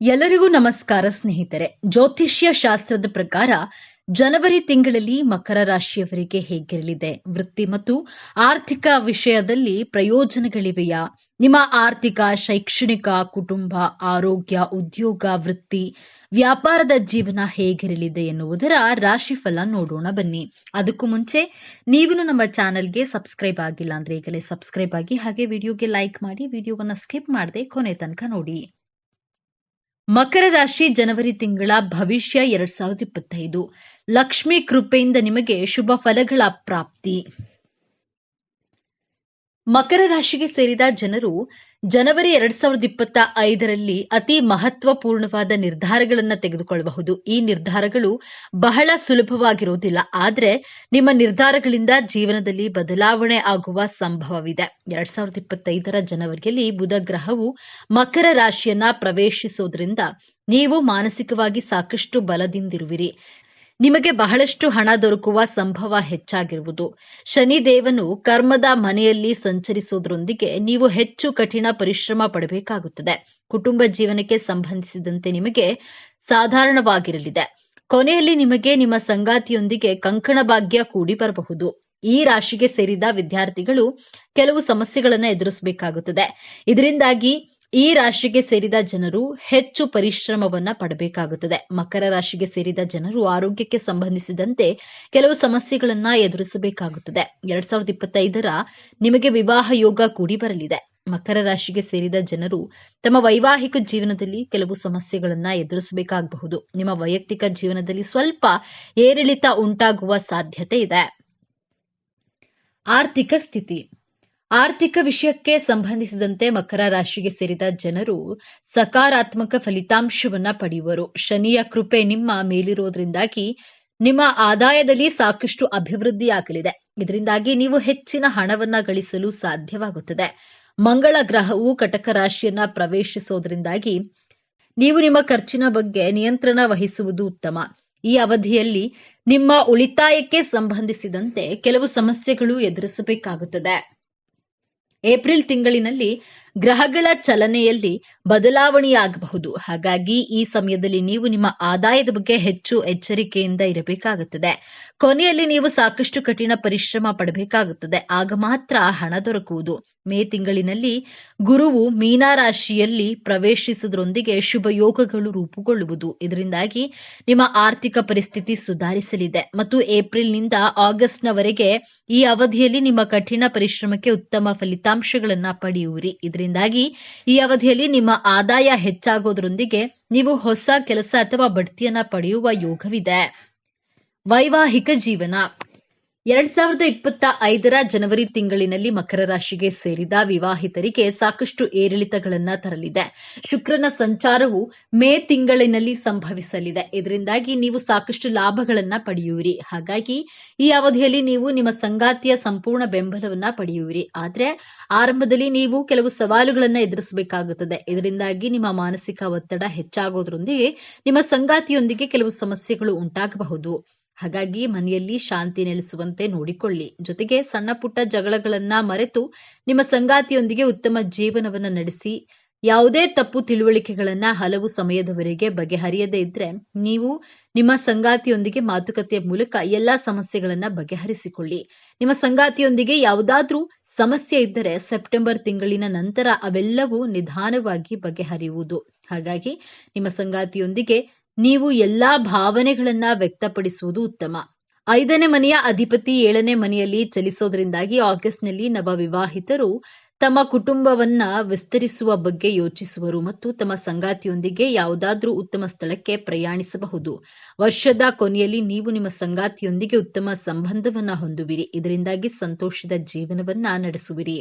ಎಲ್ಲರಿಗೂ ನಮಸ್ಕಾರ ಸ್ನೇಹಿತರೆ. ಜ್ಯೋತಿಷ್ಯ ಶಾಸ್ತ್ರದ ಪ್ರಕಾರ ಜನವರಿ ತಿಂಗಳಲ್ಲಿ ಮಕರ ರಾಶಿಯವರಿಗೆ ಹೇಗಿರಲಿದೆ? ವೃತ್ತಿ ಮತ್ತು ಆರ್ಥಿಕ ವಿಷಯದಲ್ಲಿ ಪ್ರಯೋಜನಗಳಿವೆಯಾ? ನಿಮ್ಮ ಆರ್ಥಿಕ, ಶೈಕ್ಷಣಿಕ, ಕುಟುಂಬ, ಆರೋಗ್ಯ, ಉದ್ಯೋಗ, ವೃತ್ತಿ, ವ್ಯಾಪಾರದ ಜೀವನ ಹೇಗಿರಲಿದೆ ಎನ್ನುವುದರ ರಾಶಿಫಲ ನೋಡೋಣ ಬನ್ನಿ. ಅದಕ್ಕೂ ಮುಂಚೆ ನೀವು ನಮ್ಮ ಚಾನೆಲ್ಗೆ ಸಬ್ಸ್ಕ್ರೈಬ್ ಆಗಿಲ್ಲ ಅಂದ್ರೆ ಈಗಲೇ ಸಬ್ಸ್ಕ್ರೈಬ್ ಆಗಿ ಹಾಗೆ ವಿಡಿಯೋಗೆ ಲೈಕ್ ಮಾಡಿ, ವಿಡಿಯೋವನ್ನ ಸ್ಕಿಪ್ ಮಾಡದೆ ಕೊನೆ ತನಕ ನೋಡಿ. ಮಕರ ರಾಶಿ ಜನವರಿ ತಿಂಗಳ ಭವಿಷ್ಯ ಎರಡ್ ಸಾವಿರದ ಇಪ್ಪತ್ತೈದು. ಲಕ್ಷ್ಮಿ ಕೃಪೆಯಿಂದ ನಿಮಗೆ ಶುಭ ಫಲಗಳ ಪ್ರಾಪ್ತಿ. ಮಕರ ರಾಶಿಗೆ ಸೇರಿದ ಜನರು ಜನವರಿ ಎರಡ್ ಸಾವಿರದ ಇಪ್ಪತ್ತ ಐದರಲ್ಲಿ ಅತಿ ಮಹತ್ವಪೂರ್ಣವಾದ ನಿರ್ಧಾರಗಳನ್ನು ತೆಗೆದುಕೊಳ್ಳಬಹುದು. ಈ ನಿರ್ಧಾರಗಳು ಬಹಳ ಸುಲಭವಾಗಿರುವುದಿಲ್ಲ ಆದರೆ ನಿಮ್ಮ ನಿರ್ಧಾರಗಳಿಂದ ಜೀವನದಲ್ಲಿ ಬದಲಾವಣೆ ಆಗುವ ಸಂಭವವಿದೆ. ಎರಡ್ ಸಾವಿರದ ಇಪ್ಪತ್ತೈದರ ಜನವರಿಯಲ್ಲಿ ಬುಧ ಗ್ರಹವು ಮಕರ ರಾಶಿಯನ್ನ ಪ್ರವೇಶಿಸುವುದರಿಂದ ನೀವು ಮಾನಸಿಕವಾಗಿ ಸಾಕಷ್ಟು ಬಲದಿಂದಿರುವಿರಿ. ನಿಮಗೆ ಬಹಳಷ್ಟು ಹಣ ದೊರಕುವ ಸಂಭವ ಹೆಚ್ಚಾಗಿರುವುದು. ಶನಿದೇವನು ಕರ್ಮದ ಮನೆಯಲ್ಲಿ ಸಂಚರಿಸುವುದರೊಂದಿಗೆ ನೀವು ಹೆಚ್ಚು ಕಠಿಣ ಪರಿಶ್ರಮ ಪಡಬೇಕಾಗುತ್ತದೆ. ಕುಟುಂಬ ಜೀವನಕ್ಕೆ ಸಂಬಂಧಿಸಿದಂತೆ ನಿಮಗೆ ಸಾಧಾರಣವಾಗಿರಲಿದೆ. ಕೊನೆಯಲ್ಲಿ ನಿಮಗೆ ನಿಮ್ಮ ಸಂಗಾತಿಯೊಂದಿಗೆ ಕಂಕಣ ಭಾಗ್ಯ ಕೂಡಿ ಬರಬಹುದು. ಈ ರಾಶಿಗೆ ಸೇರಿದ ವಿದ್ಯಾರ್ಥಿಗಳು ಕೆಲವು ಸಮಸ್ಯೆಗಳನ್ನು ಎದುರಿಸಬೇಕಾಗುತ್ತದೆ. ಇದರಿಂದಾಗಿ ಈ ರಾಶಿಗೆ ಸೇರಿದ ಜನರು ಹೆಚ್ಚು ಪರಿಶ್ರಮವನ್ನ ಪಡಬೇಕಾಗುತ್ತದೆ. ಮಕರ ರಾಶಿಗೆ ಸೇರಿದ ಜನರು ಆರೋಗ್ಯಕ್ಕೆ ಸಂಬಂಧಿಸಿದಂತೆ ಕೆಲವು ಸಮಸ್ಯೆಗಳನ್ನ ಎದುರಿಸಬೇಕಾಗುತ್ತದೆ. ಎರಡ್ ಸಾವಿರದ ಇಪ್ಪತ್ತೈದರ ನಿಮಗೆ ವಿವಾಹ ಯೋಗ ಕೂಡಿ ಬರಲಿದೆ. ಮಕರ ರಾಶಿಗೆ ಸೇರಿದ ಜನರು ತಮ್ಮ ವೈವಾಹಿಕ ಜೀವನದಲ್ಲಿ ಕೆಲವು ಸಮಸ್ಯೆಗಳನ್ನ ಎದುರಿಸಬೇಕಾಗಬಹುದು. ನಿಮ್ಮ ವೈಯಕ್ತಿಕ ಜೀವನದಲ್ಲಿ ಸ್ವಲ್ಪ ಏರಿಳಿತ ಉಂಟಾಗುವ ಸಾಧ್ಯತೆ ಇದೆ. ಆರ್ಥಿಕ ಸ್ಥಿತಿ. ಆರ್ಥಿಕ ವಿಷಯಕ್ಕೆ ಸಂಬಂಧಿಸಿದಂತೆ ಮಕರ ರಾಶಿಗೆ ಸೇರಿದ ಜನರು ಸಕಾರಾತ್ಮಕ ಫಲಿತಾಂಶವನ್ನ ಪಡೆಯುವರು. ಶನಿಯ ಕೃಪೆ ನಿಮ್ಮ ಮೇಲಿರುವುದರಿಂದಾಗಿ ನಿಮ್ಮ ಆದಾಯದಲ್ಲಿ ಸಾಕಷ್ಟು ಅಭಿವೃದ್ಧಿಯಾಗಲಿದೆ. ಇದರಿಂದಾಗಿ ನೀವು ಹೆಚ್ಚಿನ ಹಣವನ್ನ ಗಳಿಸಲು ಸಾಧ್ಯವಾಗುತ್ತದೆ. ಮಂಗಳ ಗ್ರಹವು ಕಟಕ ರಾಶಿಯನ್ನ ಪ್ರವೇಶಿಸೋದ್ರಿಂದಾಗಿ ನೀವು ನಿಮ್ಮ ಖರ್ಚಿನ ಬಗ್ಗೆ ನಿಯಂತ್ರಣ ವಹಿಸುವುದು ಉತ್ತಮ. ಈ ಅವಧಿಯಲ್ಲಿ ನಿಮ್ಮ ಉಳಿತಾಯಕ್ಕೆ ಸಂಬಂಧಿಸಿದಂತೆ ಕೆಲವು ಸಮಸ್ಯೆಗಳು ಎದುರಿಸಬೇಕಾಗುತ್ತದೆ. ಏಪ್ರಿಲ್ ತಿಂಗಳಿನಲ್ಲಿ ಗ್ರಹಗಳ ಚಲನೆಯಲ್ಲಿ ಬದಲಾವಣೆಯಾಗಬಹುದು. ಹಾಗಾಗಿ ಈ ಸಮಯದಲ್ಲಿ ನೀವು ನಿಮ್ಮ ಆದಾಯದ ಬಗ್ಗೆ ಹೆಚ್ಚು ಎಚ್ಚರಿಕೆಯಿಂದ ಇರಬೇಕಾಗುತ್ತದೆ. ಕೊನೆಯಲ್ಲಿ ನೀವು ಸಾಕಷ್ಟು ಕಠಿಣ ಪರಿಶ್ರಮ ಪಡಬೇಕಾಗುತ್ತದೆ. ಆಗ ಮಾತ್ರ ಹಣ ದೊರಕುವುದು. ಮೇ ತಿಂಗಳಿನಲ್ಲಿ ಗುರುವು ಮೀನಾ ರಾಶಿಯಲ್ಲಿ ಪ್ರವೇಶಿಸುವುದರೊಂದಿಗೆ ಶುಭ ಯೋಗಗಳು ರೂಪುಗೊಳ್ಳುವುದು. ಇದರಿಂದಾಗಿ ನಿಮ್ಮ ಆರ್ಥಿಕ ಪರಿಸ್ಥಿತಿ ಸುಧಾರಿಸಲಿದೆ. ಮತ್ತು ಏಪ್ರಿಲ್ನಿಂದ ಆಗಸ್ಟ್ನವರೆಗೆ ಈ ಅವಧಿಯಲ್ಲಿ ನಿಮ್ಮ ಕಠಿಣ ಪರಿಶ್ರಮಕ್ಕೆ ಉತ್ತಮ ಫಲಿತಾಂಶಗಳನ್ನು ಪಡೆಯುವಿರಿ. ಇದರಿಂದಾಗಿ ಈ ಅವಧಿಯಲ್ಲಿ ನಿಮ್ಮ ಆದಾಯ ಹೆಚ್ಚಾಗೋದ್ರೊಂದಿಗೆ ನೀವು ಹೊಸ ಕೆಲಸ ಅಥವಾ ಬಡ್ತಿಯನ್ನ ಪಡೆಯುವ ಯೋಗವಿದೆ. ವೈವಾಹಿಕ ಜೀವನ. ಎರಡ್ ಸಾವಿರದ ಇಪ್ಪತ್ತ ಐದರ ಜನವರಿ ತಿಂಗಳಿನಲ್ಲಿ ಮಕರ ರಾಶಿಗೆ ಸೇರಿದ ವಿವಾಹಿತರಿಗೆ ಸಾಕಷ್ಟು ಏರಿಳಿತಗಳನ್ನ ತರಲಿದೆ. ಶುಕ್ರನ ಸಂಚಾರವು ಮೇ ತಿಂಗಳಿನಲ್ಲಿ ಸಂಭವಿಸಲಿದೆ. ಇದರಿಂದಾಗಿ ನೀವು ಸಾಕಷ್ಟು ಲಾಭಗಳನ್ನ ಪಡೆಯುವಿರಿ. ಹಾಗಾಗಿ ಈ ಅವಧಿಯಲ್ಲಿ ನೀವು ನಿಮ್ಮ ಸಂಗಾತಿಯ ಸಂಪೂರ್ಣ ಬೆಂಬಲವನ್ನ ಪಡೆಯುವಿರಿ. ಆದ್ರೆ ಆರಂಭದಲ್ಲಿ ನೀವು ಕೆಲವು ಸವಾಲುಗಳನ್ನ ಎದುರಿಸಬೇಕಾಗುತ್ತದೆ. ಇದರಿಂದಾಗಿ ನಿಮ್ಮ ಮಾನಸಿಕ ಒತ್ತಡ ಹೆಚ್ಚಾಗೋದ್ರೊಂದಿಗೆ ನಿಮ್ಮ ಸಂಗಾತಿಯೊಂದಿಗೆ ಕೆಲವು ಸಮಸ್ಯೆಗಳು ಉಂಟಾಗಬಹುದು. ಹಾಗಾಗಿ ಮನೆಯಲ್ಲಿ ಶಾಂತಿ ನೆಲೆಸುವಂತೆ ನೋಡಿಕೊಳ್ಳಿ. ಜೊತೆಗೆ ಸಣ್ಣ ಪುಟ್ಟ ಜಗಳಗಳನ್ನ ಮರೆತು ನಿಮ್ಮ ಸಂಗಾತಿಯೊಂದಿಗೆ ಉತ್ತಮ ಜೀವನವನ್ನು ನಡೆಸಿ, ಯಾವುದೇ ತಪ್ಪು ತಿಳುವಳಿಕೆಗಳನ್ನ ಹಲವು ಸಮಯದವರೆಗೆ ಬಗೆಹರಿಯದೇ ಇದ್ರೆ ನೀವು ನಿಮ್ಮ ಸಂಗಾತಿಯೊಂದಿಗೆ ಮಾತುಕತೆಯ ಮೂಲಕ ಎಲ್ಲಾ ಸಮಸ್ಯೆಗಳನ್ನ ಬಗೆಹರಿಸಿಕೊಳ್ಳಿ. ನಿಮ್ಮ ಸಂಗಾತಿಯೊಂದಿಗೆ ಯಾವುದಾದ್ರೂ ಸಮಸ್ಯೆ ಇದ್ದರೆ ಸೆಪ್ಟೆಂಬರ್ ತಿಂಗಳಿನ ನಂತರ ಅವೆಲ್ಲವೂ ನಿಧಾನವಾಗಿ ಬಗೆಹರಿಯುವುದು. ಹಾಗಾಗಿ ನಿಮ್ಮ ಸಂಗಾತಿಯೊಂದಿಗೆ ನೀವು ಎಲ್ಲಾ ಭಾವನೆಗಳನ್ನ ವ್ಯಕ್ತಪಡಿಸುವುದು ಉತ್ತಮ. ಐದನೇ ಮನೆಯ ಅಧಿಪತಿ ಏಳನೇ ಮನೆಯಲ್ಲಿ ಚಲಿಸೋದ್ರಿಂದಾಗಿ ಆಗಸ್ಟ್ನಲ್ಲಿ ನವ ವಿವಾಹಿತರು ತಮ್ಮ ಕುಟುಂಬವನ್ನ ವಿಸ್ತರಿಸುವ ಬಗ್ಗೆ ಯೋಚಿಸುವರು ಮತ್ತು ತಮ್ಮ ಸಂಗಾತಿಯೊಂದಿಗೆ ಯಾವುದಾದ್ರೂ ಉತ್ತಮ ಸ್ಥಳಕ್ಕೆ ಪ್ರಯಾಣಿಸಬಹುದು. ವರ್ಷದ ಕೊನೆಯಲ್ಲಿ ನೀವು ನಿಮ್ಮ ಸಂಗಾತಿಯೊಂದಿಗೆ ಉತ್ತಮ ಸಂಬಂಧವನ್ನ ಹೊಂದುವಿರಿ. ಇದರಿಂದಾಗಿ ಸಂತೋಷದ ಜೀವನವನ್ನ ನಡೆಸುವಿರಿ.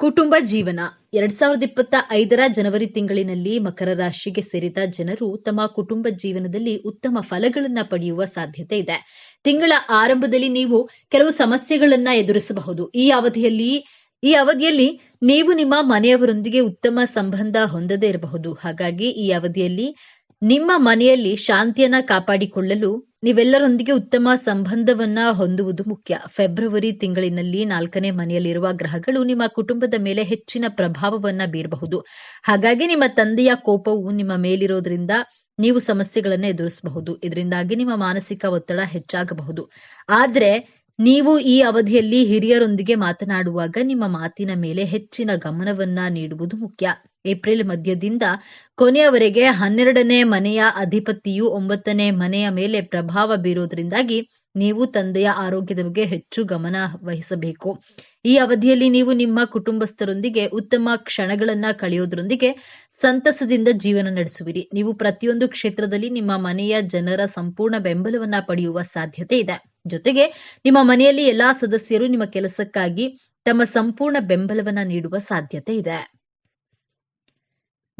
ಕುಟುಂಬ ಜೀವನ. ಎರಡ್ ಸಾವಿರದ ಇಪ್ಪತ್ತ ಐದರ ಜನವರಿ ತಿಂಗಳಿನಲ್ಲಿ ಮಕರ ರಾಶಿಗೆ ಸೇರಿದ ಜನರು ತಮ್ಮ ಕುಟುಂಬ ಜೀವನದಲ್ಲಿ ಉತ್ತಮ ಫಲಗಳನ್ನ ಪಡೆಯುವ ಸಾಧ್ಯತೆ ಇದೆ. ತಿಂಗಳ ಆರಂಭದಲ್ಲಿ ನೀವು ಕೆಲವು ಸಮಸ್ಯೆಗಳನ್ನ ಎದುರಿಸಬಹುದು. ಈ ಅವಧಿಯಲ್ಲಿ ಈ ಅವಧಿಯಲ್ಲಿ ನೀವು ನಿಮ್ಮ ಮನೆಯವರೊಂದಿಗೆ ಉತ್ತಮ ಸಂಬಂಧ ಹೊಂದದೇ ಇರಬಹುದು. ಹಾಗಾಗಿ ಈ ಅವಧಿಯಲ್ಲಿ ನಿಮ್ಮ ಮನೆಯಲ್ಲಿ ಶಾಂತಿಯನ್ನ ಕಾಪಾಡಿಕೊಳ್ಳಲು ನೀವೆಲ್ಲರೊಂದಿಗೆ ಉತ್ತಮ ಸಂಬಂಧವನ್ನ ಹೊಂದುವುದು ಮುಖ್ಯ. ಫೆಬ್ರವರಿ ತಿಂಗಳಿನಲ್ಲಿ ನಾಲ್ಕನೇ ಮನೆಯಲ್ಲಿರುವ ಗ್ರಹಗಳು ನಿಮ್ಮ ಕುಟುಂಬದ ಮೇಲೆ ಹೆಚ್ಚಿನ ಪ್ರಭಾವವನ್ನ ಬೀರಬಹುದು. ಹಾಗಾಗಿ ನಿಮ್ಮ ತಂದೆಯ ಕೋಪವು ನಿಮ್ಮ ಮೇಲಿರೋದ್ರಿಂದ ನೀವು ಸಮಸ್ಯೆಗಳನ್ನ ಎದುರಿಸಬಹುದು. ಇದರಿಂದಾಗಿ ನಿಮ್ಮ ಮಾನಸಿಕ ಒತ್ತಡ ಹೆಚ್ಚಾಗಬಹುದು. ಆದ್ರೆ ನೀವು ಈ ಅವಧಿಯಲ್ಲಿ ಹಿರಿಯರೊಂದಿಗೆ ಮಾತನಾಡುವಾಗ ನಿಮ್ಮ ಮಾತಿನ ಮೇಲೆ ಹೆಚ್ಚಿನ ಗಮನವನ್ನ ನೀಡುವುದು ಮುಖ್ಯ. ಏಪ್ರಿಲ್ ಮಧ್ಯದಿಂದ ಕೊನೆಯವರೆಗೆ ಹನ್ನೆರಡನೇ ಮನೆಯ ಅಧಿಪತಿಯು ಒಂಬತ್ತನೇ ಮನೆಯ ಮೇಲೆ ಪ್ರಭಾವ ಬೀರೋದ್ರಿಂದಾಗಿ ನೀವು ತಂದೆಯ ಆರೋಗ್ಯದ ಬಗ್ಗೆ ಹೆಚ್ಚು ಗಮನ ವಹಿಸಬೇಕು. ಈ ಅವಧಿಯಲ್ಲಿ ನೀವು ನಿಮ್ಮ ಕುಟುಂಬಸ್ಥರೊಂದಿಗೆ ಉತ್ತಮ ಕ್ಷಣಗಳನ್ನ ಕಳೆಯೋದ್ರೊಂದಿಗೆ ಸಂತಸದಿಂದ ಜೀವನ ನಡೆಸುವಿರಿ. ನೀವು ಪ್ರತಿಯೊಂದು ಕ್ಷೇತ್ರದಲ್ಲಿ ನಿಮ್ಮ ಮನೆಯ ಜನರ ಸಂಪೂರ್ಣ ಬೆಂಬಲವನ್ನ ಪಡೆಯುವ ಸಾಧ್ಯತೆ ಇದೆ. ಜೊತೆಗೆ ನಿಮ್ಮ ಮನೆಯಲ್ಲಿ ಎಲ್ಲಾ ಸದಸ್ಯರು ನಿಮ್ಮ ಕೆಲಸಕ್ಕಾಗಿ ತಮ್ಮ ಸಂಪೂರ್ಣ ಬೆಂಬಲವನ್ನ ನೀಡುವ ಸಾಧ್ಯತೆ ಇದೆ.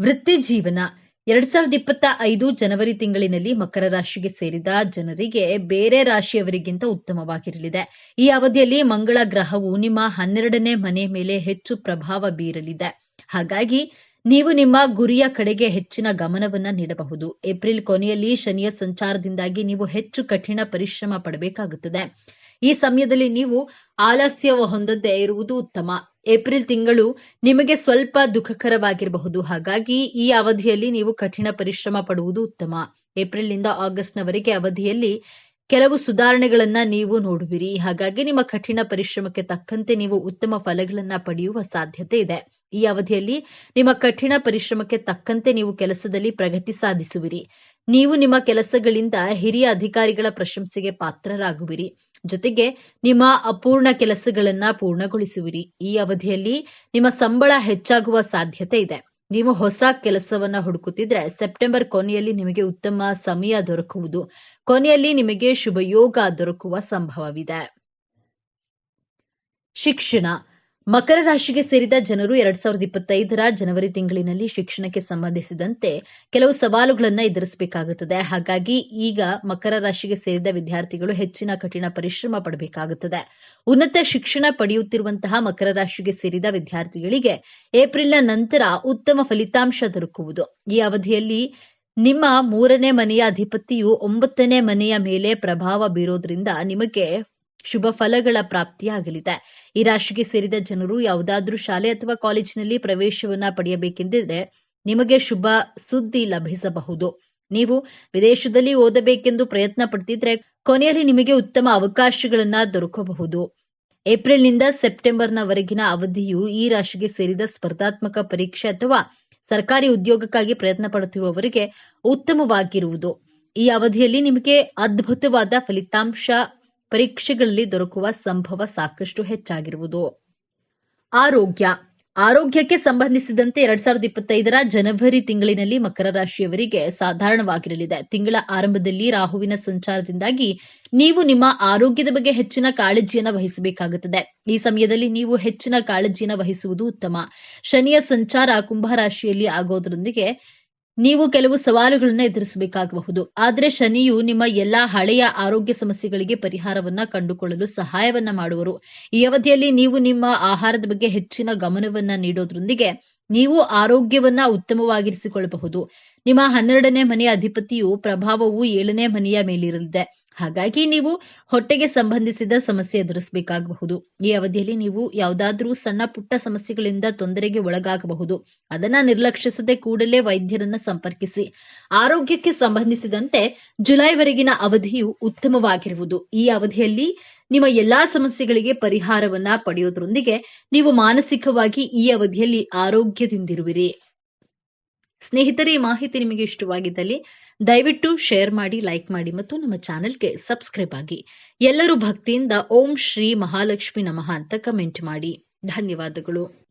ವೃತ್ತಿ ಜೀವನ. ಎರಡ್ ಸಾವಿರದ ಇಪ್ಪತ್ತ ಐದು ಜನವರಿ ತಿಂಗಳಿನಲ್ಲಿ ಮಕರ ರಾಶಿಗೆ ಸೇರಿದ ಜನರಿಗೆ ಬೇರೆ ರಾಶಿಯವರಿಗಿಂತ ಉತ್ತಮವಾಗಿರಲಿದೆ. ಈ ಅವಧಿಯಲ್ಲಿ ಮಂಗಳ ಗ್ರಹವು ನಿಮ್ಮ ಹನ್ನೆರಡನೇ ಮನೆ ಮೇಲೆ ಹೆಚ್ಚು ಪ್ರಭಾವ ಬೀರಲಿದೆ. ಹಾಗಾಗಿ ನೀವು ನಿಮ್ಮ ಗುರಿಯ ಕಡೆಗೆ ಹೆಚ್ಚಿನ ಗಮನವನ್ನ ನೀಡಬಹುದು. ಏಪ್ರಿಲ್ ಕೊನೆಯಲ್ಲಿ ಶನಿಯ ಸಂಚಾರದಿಂದಾಗಿ ನೀವು ಹೆಚ್ಚು ಕಠಿಣ ಪರಿಶ್ರಮ ಪಡಬೇಕಾಗುತ್ತದೆ. ಈ ಸಮಯದಲ್ಲಿ ನೀವು ಆಲಸ್ಯ ಹೊಂದದೇ ಇರುವುದು ಉತ್ತಮ. ಏಪ್ರಿಲ್ ತಿಂಗಳು ನಿಮಗೆ ಸ್ವಲ್ಪ ದುಃಖಕರವಾಗಿರಬಹುದು. ಹಾಗಾಗಿ ಈ ಅವಧಿಯಲ್ಲಿ ನೀವು ಕಠಿಣ ಪರಿಶ್ರಮ ಪಡುವುದು ಉತ್ತಮ. ಏಪ್ರಿಲ್ನಿಂದ ಆಗಸ್ಟ್ನವರೆಗೆ ಅವಧಿಯಲ್ಲಿ ಕೆಲವು ಸುಧಾರಣೆಗಳನ್ನ ನೀವು ನೋಡುವಿರಿ. ಹಾಗಾಗಿ ನಿಮ್ಮ ಕಠಿಣ ಪರಿಶ್ರಮಕ್ಕೆ ತಕ್ಕಂತೆ ನೀವು ಉತ್ತಮ ಫಲಗಳನ್ನ ಪಡೆಯುವ ಸಾಧ್ಯತೆ ಇದೆ. ಈ ಅವಧಿಯಲ್ಲಿ ನಿಮ್ಮ ಕಠಿಣ ಪರಿಶ್ರಮಕ್ಕೆ ತಕ್ಕಂತೆ ನೀವು ಕೆಲಸದಲ್ಲಿ ಪ್ರಗತಿ ಸಾಧಿಸುವಿರಿ. ನೀವು ನಿಮ್ಮ ಕೆಲಸಗಳಿಂದ ಹಿರಿಯ ಅಧಿಕಾರಿಗಳ ಪ್ರಶಂಸೆಗೆ ಪಾತ್ರರಾಗುವಿರಿ. ಜೊತೆಗೆ ನಿಮ್ಮ ಅಪೂರ್ಣ ಕೆಲಸಗಳನ್ನ ಪೂರ್ಣಗೊಳಿಸುವಿರಿ. ಈ ಅವಧಿಯಲ್ಲಿ ನಿಮ್ಮ ಸಂಬಳ ಹೆಚ್ಚಾಗುವ ಸಾಧ್ಯತೆ ಇದೆ. ನೀವು ಹೊಸ ಕೆಲಸವನ್ನ ಹುಡುಕುತ್ತಿದ್ರೆ ಸೆಪ್ಟೆಂಬರ್ ಕೊನೆಯಲ್ಲಿ ನಿಮಗೆ ಉತ್ತಮ ಸಮಯ ದೊರಕುವುದು. ಕೊನೆಯಲ್ಲಿ ನಿಮಗೆ ಶುಭಯೋಗ ದೊರಕುವ ಸಂಭವವಿದೆ. ಶಿಕ್ಷಣ. ಮಕರ ರಾಶಿಗೆ ಸೇರಿದ ಜನರು ಎರಡ್ ಸಾವಿರದ ಇಪ್ಪತ್ತೈದರ ಜನವರಿ ತಿಂಗಳಿನಲ್ಲಿ ಶಿಕ್ಷಣಕ್ಕೆ ಸಂಬಂಧಿಸಿದಂತೆ ಕೆಲವು ಸವಾಲುಗಳನ್ನ ಎದುರಿಸಬೇಕಾಗುತ್ತದೆ. ಹಾಗಾಗಿ ಈಗ ಮಕರ ರಾಶಿಗೆ ಸೇರಿದ ವಿದ್ಯಾರ್ಥಿಗಳು ಹೆಚ್ಚಿನ ಕಠಿಣ ಪರಿಶ್ರಮ ಪಡಬೇಕಾಗುತ್ತದೆ. ಉನ್ನತ ಶಿಕ್ಷಣ ಪಡೆಯುತ್ತಿರುವಂತಹ ಮಕರ ರಾಶಿಗೆ ಸೇರಿದ ವಿದ್ಯಾರ್ಥಿಗಳಿಗೆ ಏಪ್ರಿಲ್ನ ನಂತರ ಉತ್ತಮ ಫಲಿತಾಂಶ ದೊರಕುವುದು. ಈ ಅವಧಿಯಲ್ಲಿ ನಿಮ್ಮ ಮೂರನೇ ಮನೆಯ ಅಧಿಪತಿಯು ಒಂಬತ್ತನೇ ಮನೆಯ ಮೇಲೆ ಪ್ರಭಾವ ಬೀರೋದ್ರಿಂದ ನಿಮಗೆ ಶುಭ ಫಲಗಳ ಪ್ರಾಪ್ತಿಯಾಗಲಿದೆ. ಈ ರಾಶಿಗೆ ಸೇರಿದ ಜನರು ಯಾವುದಾದ್ರೂ ಶಾಲೆ ಅಥವಾ ಕಾಲೇಜಿನಲ್ಲಿ ಪ್ರವೇಶವನ್ನ ಪಡೆಯಬೇಕೆಂದಿದ್ರೆ ನಿಮಗೆ ಶುಭ ಸುದ್ದಿ ಲಭಿಸಬಹುದು. ನೀವು ವಿದೇಶದಲ್ಲಿ ಓದಬೇಕೆಂದು ಪ್ರಯತ್ನ ಪಡ್ತಿದ್ರೆ ಕೊನೆಯಲ್ಲಿ ನಿಮಗೆ ಉತ್ತಮ ಅವಕಾಶಗಳನ್ನ ದೊರಕಬಹುದು. ಏಪ್ರಿಲ್ನಿಂದ ಸೆಪ್ಟೆಂಬರ್ನವರೆಗಿನ ಅವಧಿಯು ಈ ರಾಶಿಗೆ ಸೇರಿದ ಸ್ಪರ್ಧಾತ್ಮಕ ಪರೀಕ್ಷೆ ಅಥವಾ ಸರ್ಕಾರಿ ಉದ್ಯೋಗಕ್ಕಾಗಿ ಪ್ರಯತ್ನ ಪಡುತ್ತಿರುವವರಿಗೆ ಉತ್ತಮವಾಗಿರುವುದು. ಈ ಅವಧಿಯಲ್ಲಿ ನಿಮಗೆ ಅದ್ಭುತವಾದ ಫಲಿತಾಂಶ ಪರೀಕ್ಷೆಗಳಲ್ಲಿ ದೊರಕುವ ಸಂಭವ ಸಾಕಷ್ಟು ಹೆಚ್ಚಾಗಿರುವುದು. ಆರೋಗ್ಯ. ಆರೋಗ್ಯಕ್ಕೆ ಸಂಬಂಧಿಸಿದಂತೆ ಎರಡ್ ಸಾವಿರದ ಇಪ್ಪತ್ತೈದರ ಜನವರಿ ತಿಂಗಳಿನಲ್ಲಿ ಮಕರ ರಾಶಿಯವರಿಗೆ ಸಾಧಾರಣವಾಗಿರಲಿದೆ. ತಿಂಗಳ ಆರಂಭದಲ್ಲಿ ರಾಹುವಿನ ಸಂಚಾರದಿಂದಾಗಿ ನೀವು ನಿಮ್ಮ ಆರೋಗ್ಯದ ಬಗ್ಗೆ ಹೆಚ್ಚಿನ ಕಾಳಜಿಯನ್ನು ವಹಿಸಬೇಕಾಗುತ್ತದೆ. ಈ ಸಮಯದಲ್ಲಿ ನೀವು ಹೆಚ್ಚಿನ ಕಾಳಜಿಯನ್ನು ವಹಿಸುವುದು ಉತ್ತಮ. ಶನಿಯ ಸಂಚಾರ ಕುಂಭ ರಾಶಿಯಲ್ಲಿ ಆಗೋದ್ರೊಂದಿಗೆ ನೀವು ಕೆಲವು ಸವಾಲುಗಳನ್ನ ಎದುರಿಸಬೇಕಾಗಬಹುದು. ಆದರೆ ಶನಿಯು ನಿಮ್ಮ ಎಲ್ಲಾ ಹಳೆಯ ಆರೋಗ್ಯ ಸಮಸ್ಯೆಗಳಿಗೆ ಪರಿಹಾರವನ್ನ ಕಂಡುಕೊಳ್ಳಲು ಸಹಾಯವನ್ನ ಮಾಡುವರು. ಈ ಅವಧಿಯಲ್ಲಿ ನೀವು ನಿಮ್ಮ ಆಹಾರದ ಬಗ್ಗೆ ಹೆಚ್ಚಿನ ಗಮನವನ್ನ ನೀಡೋದ್ರೊಂದಿಗೆ ನೀವು ಆರೋಗ್ಯವನ್ನ ಉತ್ತಮವಾಗಿರಿಸಿಕೊಳ್ಳಬಹುದು. ನಿಮ್ಮ ಹನ್ನೆರಡನೇ ಮನೆಯ ಅಧಿಪತಿಯು ಪ್ರಭಾವವು ಏಳನೇ ಮನೆಯ ಮೇಲಿರಲಿದೆ. ಹಾಗಾಗಿ ನೀವು ಹೊಟ್ಟೆಗೆ ಸಂಬಂಧಿಸಿದ ಸಮಸ್ಯೆ ಎದುರಿಸಬೇಕಾಗಬಹುದು. ಈ ಅವಧಿಯಲ್ಲಿ ನೀವು ಯಾವುದಾದ್ರೂ ಸಣ್ಣ ಪುಟ್ಟ ಸಮಸ್ಯೆಗಳಿಂದ ತೊಂದರೆಗೆ ಒಳಗಾಗಬಹುದು. ಅದನ್ನ ನಿರ್ಲಕ್ಷಿಸದೆ ಕೂಡಲೇ ವೈದ್ಯರನ್ನ ಸಂಪರ್ಕಿಸಿ. ಆರೋಗ್ಯಕ್ಕೆ ಸಂಬಂಧಿಸಿದಂತೆ ಜುಲೈವರೆಗಿನ ಅವಧಿಯು ಉತ್ತಮವಾಗಿರುವುದು. ಈ ಅವಧಿಯಲ್ಲಿ ನಿಮ್ಮ ಎಲ್ಲಾ ಸಮಸ್ಯೆಗಳಿಗೆ ಪರಿಹಾರವನ್ನ ಪಡೆಯೋದ್ರೊಂದಿಗೆ ನೀವು ಮಾನಸಿಕವಾಗಿ ಈ ಅವಧಿಯಲ್ಲಿ ಆರೋಗ್ಯದಿಂದಿರುವಿರಿ. ಸ್ನೇಹಿತರೆ, ಈ ಮಾಹಿತಿ ನಿಮಗೆ ಇಷ್ಟವಾಗಿದ್ದಲ್ಲಿ ದಯವಿಟ್ಟು ಶೇರ್ ಮಾಡಿ, ಲೈಕ್ ಮಾಡಿ ಮತ್ತು ನಮ್ಮ ಚಾನೆಲ್ಗೆ ಸಬ್ಸ್ಕ್ರೈಬ್ ಆಗಿ. ಎಲ್ಲರೂ ಭಕ್ತಿಯಿಂದ ಓಂ ಶ್ರೀ ಮಹಾಲಕ್ಷ್ಮಿ ನಮಃ ಅಂತ ಕಮೆಂಟ್ ಮಾಡಿ. ಧನ್ಯವಾದಗಳು.